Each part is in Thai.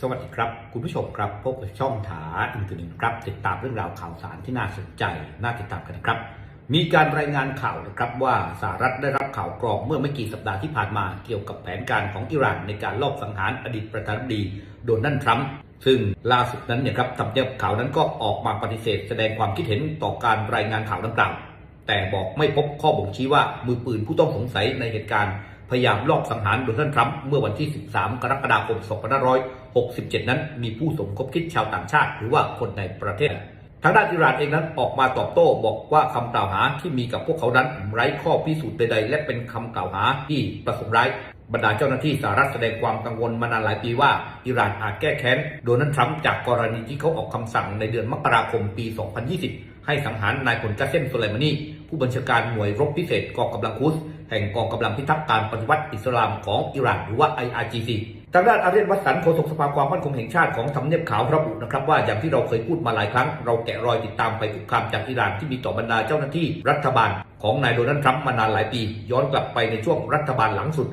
สวัสดีครับ คุณผู้ชมครับพบกับช่องถาอินเทอร์เน็ตครับ ติดตามเรื่องราวข่าวสารที่น่าสนใจ น่าติดตามกันนะครับ มีการรายงานข่าวนะครับว่าสหรัฐได้รับข่าวกรองเมื่อไม่กี่สัปดาห์ที่ผ่านมาเกี่ยวกับแผนการของอิหร่านในการลอบสังหารอดีตประธานาธิบดีโดนัลด์ทรัมป์ซึ่งล่าสุดนั้นเนี่ยครับทำเนียบข่าวนั้นก็ออกมาปฏิเสธ แสดงความคิดเห็นต่อการรายงานข่าวดังกล่าวแต่บอกไม่พบข้อบ่งชี้ว่ามือปืนผู้ต้องสงสัยในเหตุการณ์พยายามลอบสังหารโดนัลด์ทรัมป์เมื่อวันที่ 13 กรกฎาคม 67 นั้นมีผู้สมคบคิดชาวต่างชาติ หรือว่าคนในประเทศ ทางด้านอิหร่านเองนั้นออกมาตอบโต้บอกว่าคำกล่าวหาที่มีกับพวกเขานั้นไร้ข้อพิสูจน์ใดๆ และเป็นคำกล่าวหาที่ประสงค์ร้ายบรรดาเจ้าหน้าที่สหรัฐแสดงความกังวลมานานหลายปีว่าอิหร่านอาจแก้แค้นโดนัลด์ทรัมป์จากกรณีที่เขาออกคำสั่งในเดือนมกราคมปี 2020 ให้สังหารนายพลกาเซมโซไลมานีผู้บัญชาการหน่วยรบพิเศษกองกำลังคุสแห่งกองกำลังพิทักษ์การปฏิวัติอิสลามของอิหร่านหรือว่า IRGC ทางด้านอาเรียนวัสันโฆษกสภาความมั่นคงแห่งชาติของทำเนียบขาวระบุนะครับว่าอย่างที่เราเคยพูดมาหลายครั้ง เราแกะรอยติดตามไปคุกคามจากอิหร่านที่มีต่อบรรดาเจ้าหน้าที่รัฐบาลของนายโดนัลด์ทรัมป์มานานหลายปี ย้อนกลับไปในช่วงรัฐบาลหลังสุด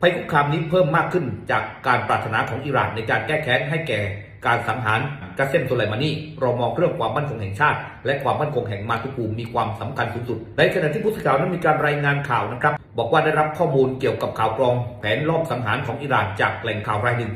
ภัยคุกคามนี้เพิ่มมากขึ้นจากการปรารถนาของอิหร่านในการแก้แค้นให้แก่ การสังหารกาเซมโซไลมานีเรามองเรื่องความมั่นคงแห่งชาติ และความมั่นคงแห่งมาตุภูมิมีความสำคัญสูงสุด ในขณะที่ผู้สื่อข่าวนั้นมีการรายงานข่าวนะครับ บอกว่าได้รับข้อมูลเกี่ยวกับข่าวกรองแผนลอบสังหารของอิหร่านจากแหล่งข่าวรายหนึ่ง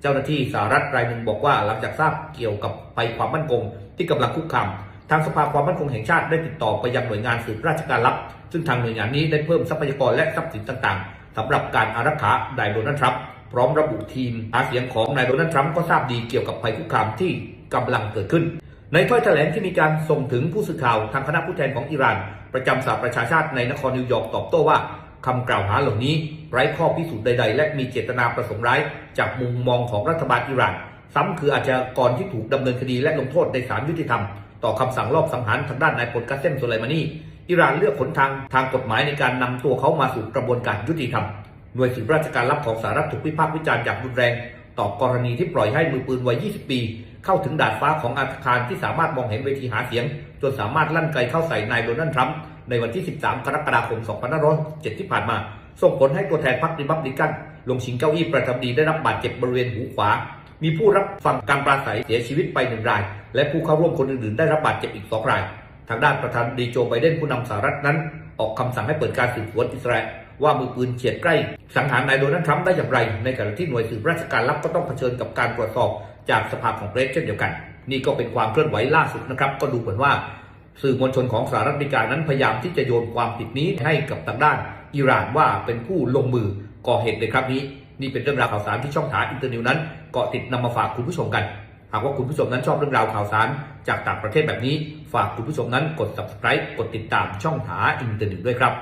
เจ้าหน้าที่สหรัฐรายหนึ่งบอกว่าหลังจากทราบเกี่ยวกับภัยความมั่นคง ที่กำลังคุกคามทางสภาความมั่นคงแห่งชาติได้ติดต่อไปยังหน่วยงานสืบราชการลับ ซึ่งทางหน่วยงานนี้ได้เพิ่มทรัพยากรและทรัพย์สินต่างๆสำหรับการอารักขานายโดนัลด์ทรัมป์ พร้อมระบุทีมหาเสียงของนายโดนัลด์ทรัมป์ก็ทราบดีเกี่ยวกับภัยคุกคามที่กำลังเกิดขึ้น ในถ้อยแถลงที่มีการส่งถึงผู้สื่อข่าวทางคณะผู้แทนของอิหร่าน ประจำสหประชาชาติในนครนิวยอร์กตอบโต้ว่าคำกล่าวหาเหล่านี้ไร้ข้อพิสูจน์ใด ๆ และมีเจตนาประสงค์ร้าย จากมุมมองของรัฐบาลอิหร่าน ซ้ำคืออาชญากรที่ถูกดำเนินคดีและลงโทษในศาลยุติธรรม ต่อคำสั่งรอบสังหารทางด้านนายพลกาเซมโซไลมานีอิหร่านเลือกหนทางทางกฎหมายในการนำตัวเขามาสู่กระบวนการยุติธรรม หน่วยสืบราชการลับของสหรัฐถูกวิพากษ์วิจารณ์อย่างรุนแรง ต่อกรณีที่ปล่อยให้มือปืนวัย 20 ปี เข้าถึงดาดฟ้าของอาคารที่สามารถมองเห็นเวทีหาเสียง จนสามารถลั่นไกเข้าใส่นายโดนัลด์ทรัมป์ในวันที่ 13 กรกฎาคม 2567 ที่ผ่านมา ส่งผลให้ตัวแทนพรรคริพับลิกัน ลงชิงเก้าอี้ประธานาธิบดีได้รับบาดเจ็บบริเวณหูขวา มีผู้รับฟังการปราศัยเสียชีวิตไปหนึ่งราย และผู้เข้าร่วมคนอื่นๆ ได้รับบาดเจ็บอีกสองราย ทางด้านประธานาธิบดีโจไบเดนผู้นำสหรัฐนั้น ออกคำสั่งให้เปิดการสืบสวนอิสราเอล ว่ามือปืนเฉียดใกล้ สังหารนายโดนัลด์ทรัมป์ได้อย่างไร ในขณะที่หน่วยสืบราชการลับก็ต้องเผชิญกับการตรวจสอบจากสภาของเกรสเช่นเดียวกัน นี่ก็เป็นความเคลื่อนไหวล่าสุดนะครับ ก็ดูเหมือนว่าสื่อมวลชนของสหรัฐอเมริกานั้นพยายามที่จะโยนความผิดนี้ให้กับทางด้านอิหร่านว่าเป็นผู้ลงมือก่อเหตุในครั้งนี้ นี่เป็นเรื่องราวข่าวสารที่ช่องถาอินเตอร์นิวนั้นเกาะติดนำมาฝากคุณผู้ชมกันหากว่าคุณผู้ชมนั้นชอบเรื่องราวข่าวสารจากต่างประเทศแบบนี้ ฝากคุณผู้ชมนั้นกด subscribe กดติดตามช่องถาอินเตอร์นิวด้วยครับ